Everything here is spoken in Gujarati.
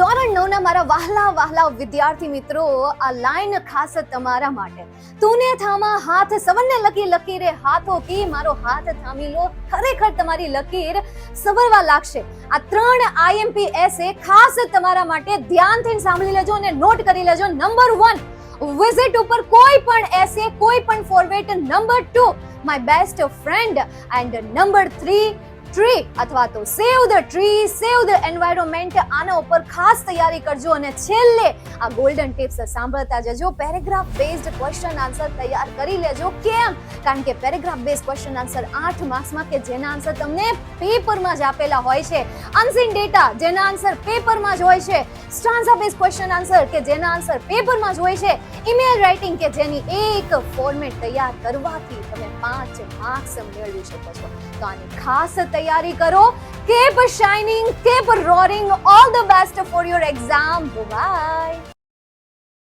ધોરણ નવના મારા વહાલા વહાલા વિદ્યાર્થી મિત્રો, આ લાઈન ખાસ તમારા માટે. તુને થામા હાથ, સવરને લકી લકીરે હાથો કી મારો હાથ થામી લો. ખરેખર તમારી લકીર સવરવા લાગશે. આ ત્રણ આઈએમપીએસ એસે ખાસ તમારા માટે ધ્યાનથી સાંભળી લેજો અને નોટ કરી લેજો. નંબર વન, વિઝિટ ઉપર કોઈ પણ એસે કોઈ પણ format number two, my best friend. And number three tree અથવા તો save the tree save the environment આના ઉપર ખાસ તૈયારી કરજો અને છેલ્લે આ ગોલ્ડન ટિપ્સ સાંભળતા જજો. પેરેગ્રાફ બેઝડ ક્વેશ્ચન આન્સર તૈયાર કરી લેજો. કેમ? કારણ કે પેરેગ્રાફ બેઝ ક્વેશ્ચન આન્સર આઠ માર્ક્સમાં કે જેના આન્સર તમને પેપરમાં જ આપેલા હોય છે. અનસીન ડેટા જેના આન્સર પેપરમાં જ હોય છે. સ્ટાન્સા બેઝ ક્વેશ્ચન આન્સર કે જેના આન્સર પેપરમાં જ હોય છે. ઈમેલ રાઇટિંગ કે જેની એક ફોર્મેટ તૈયાર કરવાથી તમે પાંચ માર્ક્સ મેળવી શકો છો. તો આની ખાસ તૈયારી કરો. Keep shining keep roaring all the best for your exam bye